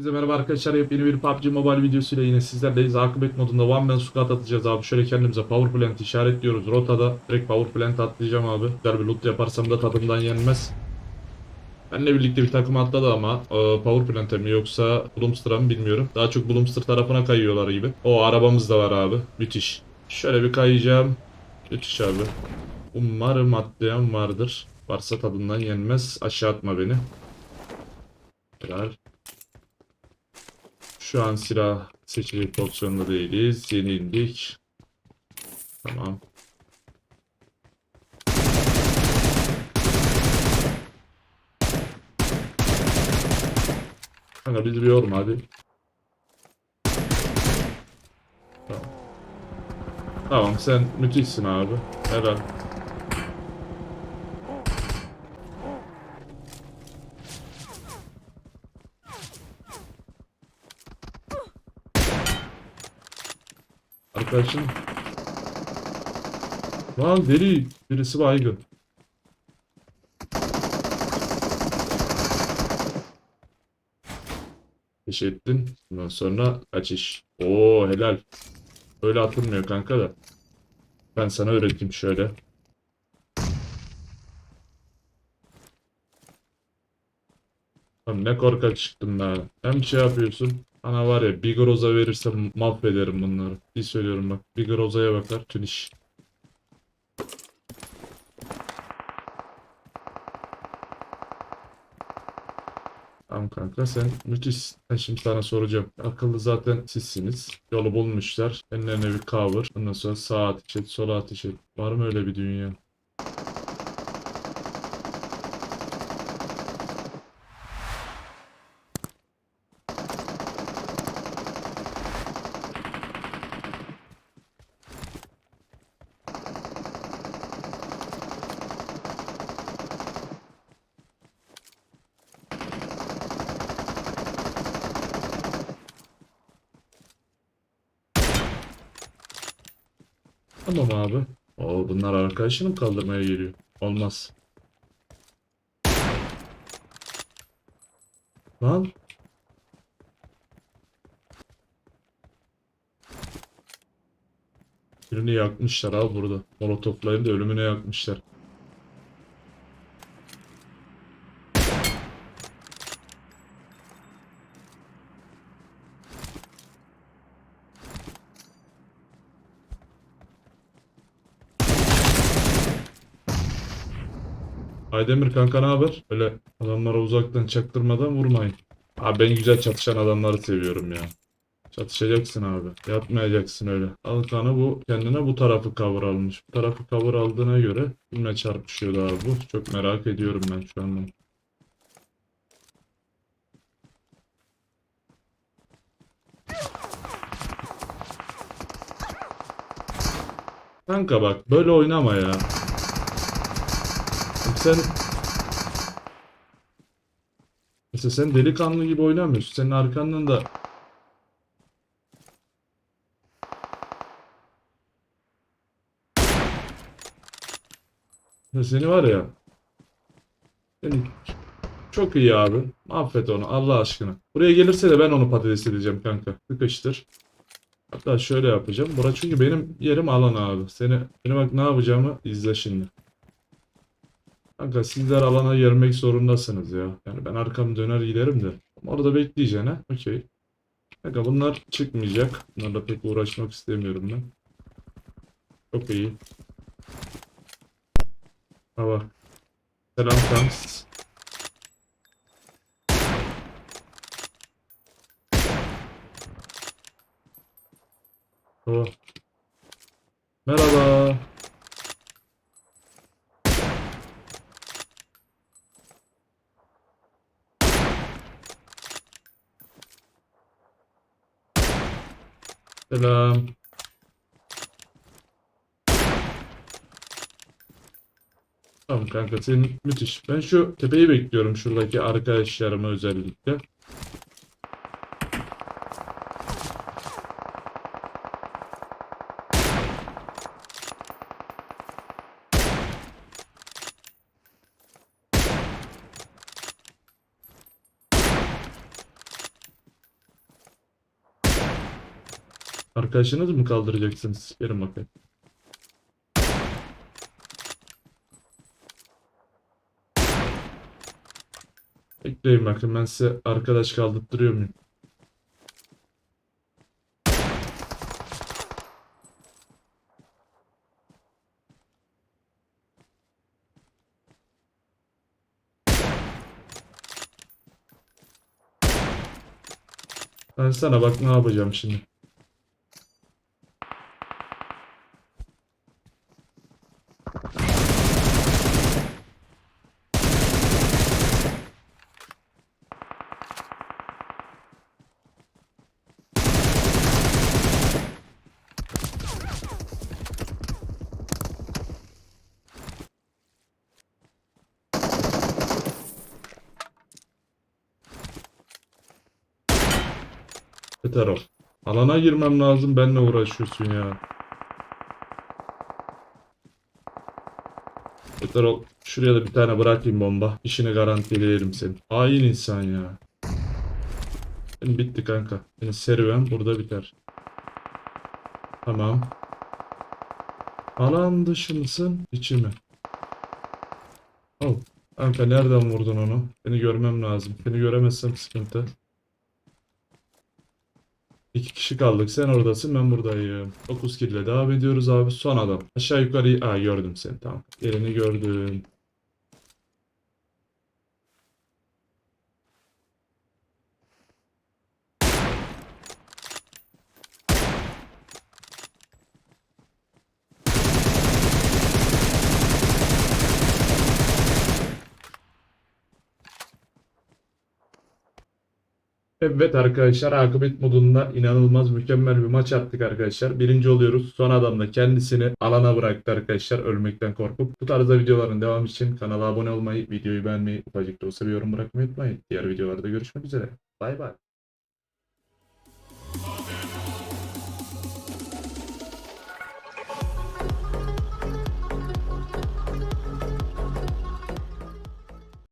Hepinize merhaba arkadaşlar. Yepyeni bir PUBG Mobile videosuyla yine sizlerleyiz. Akıbet modunda One Man Squad atacağız abi. Şöyle kendimize Power Plant işaretliyoruz. Rotada direkt Power Plant atlayacağım abi. Güzel bir loot yaparsam da tadımdan yenmez. Benle birlikte bir takım atladı ama e, Power Plant'e mi yoksa Bloomster'a mı bilmiyorum. Daha çok Bloomster tarafına kayıyorlar gibi. O arabamız da var abi. Müthiş. Şöyle bir kayacağım. Müthiş abi. Umarım atlayan vardır. Varsa tadından yenmez. Aşağı atma beni. Helal. Şu an silah seçilecek pozisyonda değiliz. Yeni indik. Tamam. Kanka biz bir yorma hadi. Tamam. Tamam sen müthişsin abi. Helal. Arkadaşım. Lan deli. Birisi baygın. Ateş ettin. Ondan sonra kaçış. Oo helal. Öyle atılmıyor kanka da. Ben sana öğreteyim şöyle. Lan ne korkak çıktın be. Hem şey yapıyorsun. Ana var ya bir groza verirsem mahvederim bunları. Bir söylüyorum bak. Bir grozaya bakar tüm iş. Tamam kanka sen müthiş. Ben şimdi sana soracağım. Akıllı zaten sizsiniz. Yolu bulmuşlar. Enlerine bir cover. Ondan sonra sağa ateş et, sola ateş et. Var mı öyle bir dünya? Tamam abi. Oo, bunlar arkadaşını mı kaldırmaya geliyor? Olmaz. Lan. Birini yakmışlar abi burada. Molotoflayıp da ölümüne yakmışlar. Aydemir kanka ne haber? Öyle adamlara uzaktan çaktırmadan vurmayın. Abi ben güzel çatışan adamları seviyorum ya. Çatışacaksın abi. Yapmayacaksın öyle. Alkanı bu kendine bu tarafı cover almış. Bu tarafı cover aldığına göre kimle çarpışıyordu abi bu? Çok merak ediyorum ben şu anda. Kanka bak böyle oynama ya. Sen Mesela sen delikanlı gibi oynamıyorsun. Senin arkandan da Ya seni var ya seni çok iyi abi. Affet onu Allah aşkına. Buraya gelirse de ben onu patates edeceğim kanka. Sıkıştır. Hatta şöyle yapacağım. Bura çünkü benim yerim alan abi. Seni, seni bak ne yapacağımı izle şimdi. Kanka sizler alana gelmek zorundasınız ya. Yani ben arkam döner giderim de. Ama Orada bekleyeceksin ha. Okey. Kanka bunlar çıkmayacak. Bunlarla pek uğraşmak istemiyorum ben. Çok iyi. Ha bak. Selam Tams. Oh. Merhaba. Selam. Tamam kanka senin müthiş. Ben şu tepeyi bekliyorum şuradaki arkadaşlarımı özellikle. Arkadaşınız mı kaldıracaksınız? Gelin bakayım. Bekleyin bakın ben size arkadaş kaldırtırıyor muyum? Ben sana bak ne yapacağım şimdi. Yeter. Alana girmem lazım. Benle uğraşıyorsun ya. Yeter. Şuraya da bir tane bırakayım bomba. İşini garantileyelim senin. Hain insan ya. Benim bitti kanka. Benim serüven burada biter. Tamam. Alan dışı mısın? İçi mi? Oh. Kanka nereden vurdun onu? Beni görmem lazım. Beni göremezsem sıkıntı. İki kişi kaldık. Sen oradasın, ben buradayım. 9 kill ile devam ediyoruz abi. Son adam. Aşağı yukarı... Aa gördüm seni tamam. Yerini gördüm. Evet arkadaşlar akıbet modunda inanılmaz mükemmel bir maç attık arkadaşlar. Birinci oluyoruz. Son adam da kendisini alana bıraktı arkadaşlar ölmekten korkup. Bu tarzda videoların devamı için kanala abone olmayı, videoyu beğenmeyi, ufacık da olsa bir yorum bırakmayı unutmayın. Diğer videolarda görüşmek üzere. Bay bay.